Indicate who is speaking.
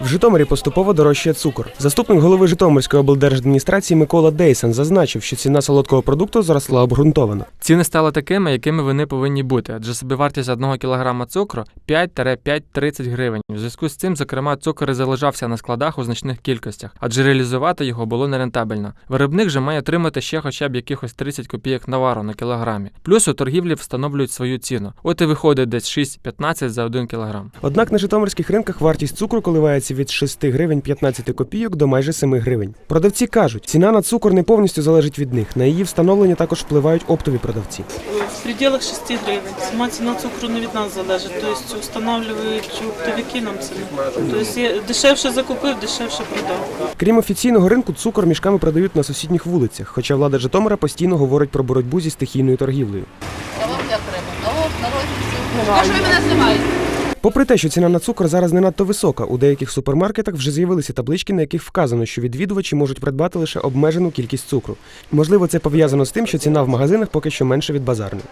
Speaker 1: В Житомирі поступово дорожчає цукор. Заступник голови Житомирської облдержадміністрації Микола Дейсен зазначив, що ціна солодкого продукту зросла обґрунтовано.
Speaker 2: Ціни стали такими, якими вони повинні бути, адже собівартість одного кілограма цукру 5-5,30 гривень. В зв'язку з цим, зокрема, цукор і залежався на складах у значних кількостях, адже реалізувати його було нерентабельно. Виробник же має отримати ще хоча б якихось 30 копійок навару на кілограмі. Плюс у торгівлі встановлюють свою ціну. От і виходить десь 6-15 за 1 кілограм.
Speaker 1: Однак на житомирських ринках вартість цукру коливається від 6 гривень 15 копійок до майже 7 гривень. Продавці кажуть, ціна на цукор не повністю залежить від них. На її встановлення також впливають оптові продавці.
Speaker 3: В пределах 6 гривень. Сама ціна цукру не від нас залежить. Тобто встановлюють оптовики нам ціну. Тобто є- дешевше закупив, дешевше продав.
Speaker 1: Крім офіційного ринку, цукор мішками продають на сусідніх вулицях, хоча влада Житомира постійно говорить про боротьбу зі стихійною торгівлею.
Speaker 4: А вам як треба? А от народ. що ви мене знімаєте?
Speaker 1: Попри те, що ціна на цукор зараз не надто висока, у деяких супермаркетах вже з'явилися таблички, на яких вказано, що відвідувачі можуть придбати лише обмежену кількість цукру. Можливо, це пов'язано з тим, що ціна в магазинах поки що менше від базарної.